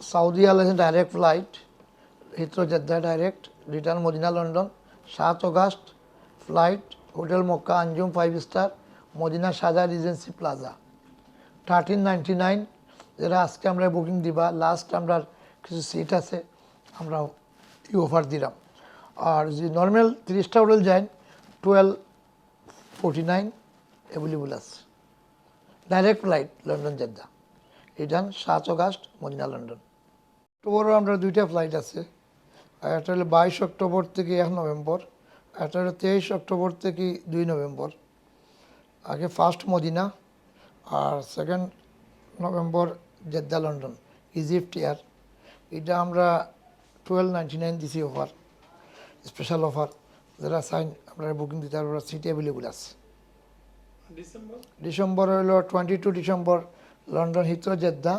Saudi airlines direct flight Heathrow Jeddah direct return Medina London সাত August flight hotel Mecca Anjum five star Medina Saja regency plaza thirteen ninety nine যেটা আজকে আমরা booking দিবা last আমরা কিছু seat আছে, আমরা এই অফার দিলাম। আর যে নর্মাল তিরিশটা হোটেল যায় টুয়েলভ ফোর্টি নাইন অ্যাভেলেবল আছে। Direct flight London Jeddah return সাত অগাস্ট মদিনা লন্ডন অক্টোবরও আমরা দুইটা ফ্লাইট আছে। আর একটা হলো বাইশ অক্টোবর থেকে এক নভেম্বর আর একটা হলো তেইশ অক্টোবর থেকে দুই নভেম্বর। আগে ফার্স্ট মদিনা আর second November Jeddah London EgyptAir এটা আমরা টুয়েলভ নাইনটি নাইন দিছি অফার স্পেশাল অফার যারা সাইন আপনারা বুকিং দিতে পারবেন সিট অ্যাভেলেবল আছে। ডিসেম্বর ডিসেম্বর হলো twenty two December London Heathrow Jeddah.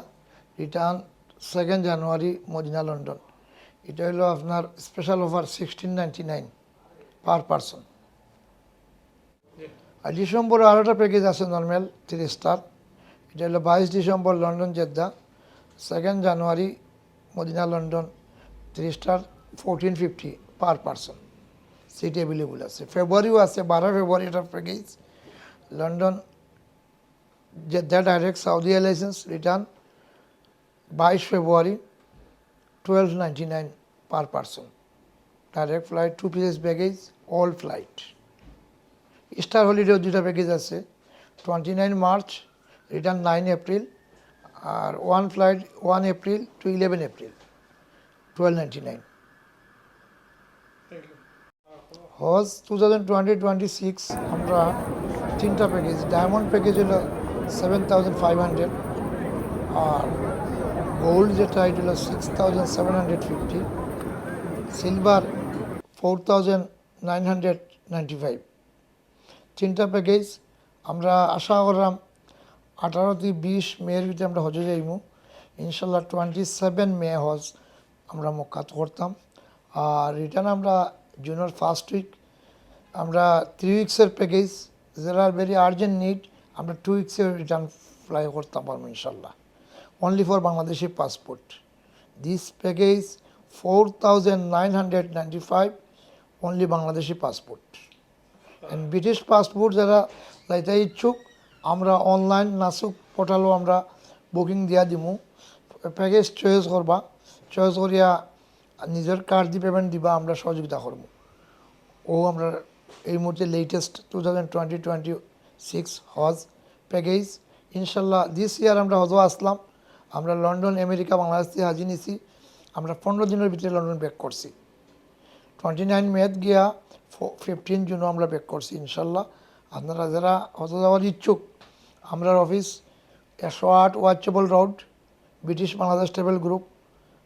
Return second January Medina London এটা হলো আপনার special offer sixteen ninety nine per person আর ডিসেম্বরে আরও একটা প্যাকেজ আছে নর্মাল থ্রি স্টার এটা হলো বাইশ December London Jeddah. Second January Medina London three star fourteen fifty per person seat available আছে। ফেব্রুয়ারিও আছে বারো ফেব্রুয়ারি এটার package London Jeddah direct Saudi licence return বাইশ February twelve ninety nine per person direct flight two pieces baggage all flight star হলিডেও দুটা package আছে। Twenty nine March return nine April আর one flight one April two eleven April twelve ninety nine হজ two thousand twenty twenty six আমরা তিনটা package diamond package হলো seven thousand five hundred আর gold যেটা এটা হলো six thousand seven hundred fifty silver four thousand nine hundred ninety five তিনটা package আমরা আশা করলাম আঠারো থেকে বিশ মেয়ের ভিতরে আমরা হজে যাইমু। ইনশাল্লাহ টোয়েন্টি সেভেন মে হজ আমরা মক্কাত করতাম। আর রিটার্ন আমরা জুনের ফার্স্ট উইক আমরা থ্রি উইক্সের প্যাকেজ যারা ভেরি আর্জেন্ট নিড আমরা টু উইক্সের রিটার্ন ফ্লাই করতে পারব ইনশাল্লাহ package four thousand nine hundred ninety five only Bangladeshi passport and British passport যারা যাইতে ইচ্ছুক, আমরা অনলাইন নাসুক পোর্টালও আমরা বুকিং দিয়া দিমু। প্যাকেজ চয়েস করবা। চয়েস করিয়া নিজের কার্ড দিয়ে পেমেন্ট দিবা, আমরা সহযোগিতা করব ও আমরা এই মুহূর্তে latest two thousand twenty twenty six হজ প্যাকেজ ইনশাল্লাহ দিস ইয়ার আমরা হজও আসলাম। আমরা লন্ডন, আমেরিকা, বাংলাদেশ থেকে হাজি নিছি। আমরা পনেরো দিনের ভিতরে লন্ডন ব্যাক করছি। টোয়েন্টি নাইন মেত গিয়া ফিফটিন জুনও আমরা ব্যাক করছি, ইনশাল্লাহ। আপনারা যারা হজ যাওয়ার ইচ্ছুক, আমরা অফিস একশো আট watchable road, British Bangladesh travel group,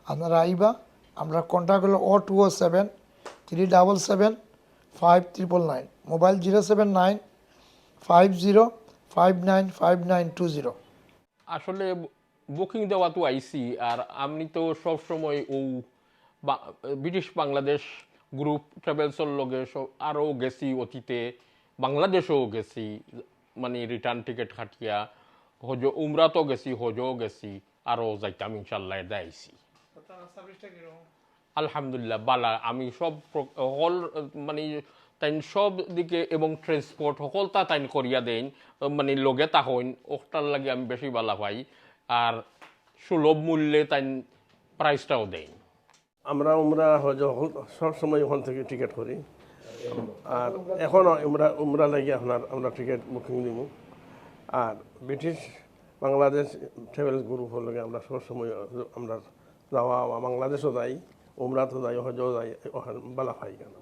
আপনারা আইবা। আমরা কন্ট্যাক্ট হলো O two O seven three double seven five triple nine mobile zero seven nine five zero five nine five nine two zero আসলে বুকিং দেওয়া তো আইসি আর আমি তো সব সময় ও ব্রিটিশ বাংলাদেশ গ্রুপ ট্রাভেলসের লগে সব- আরও গেছি অতীতে, বাংলাদেশেও গেছি মানে রিটার্ন টিকিট কাটিয়া হজ উমরাতো গেছি, হজও গেছি, আরও যাইতাম ইনশাল্লাহ সার্ভিসটা আলহামদুলিল্লাহ, বালা, আমি সব সকল মানে তাই সব দিকে এবং ট্রান্সপোর্ট সকলটা তাইন করিয়া দেন মানে লগে তাহইন, ওটার লাগে আমি বেশি বালা পাই। আর সুলভ মূল্যে তাই প্রাইসটাও দেয়। আমরা, উমরা হজ সব সময় ওখান থেকে টিকিট করি। আর এখন উমরা উমরা লাগে আপনার আমরা টিকিট বুকিং দিব। আর ব্রিটিশ বাংলাদেশ ট্রাভেল গ্রুপ লাগে আমরা সব সময়, আমরা যাওয়া, বাংলাদেশও যাই, উমরাতেও যাই, হজও যাই, ওখানে বালা পাই। কেন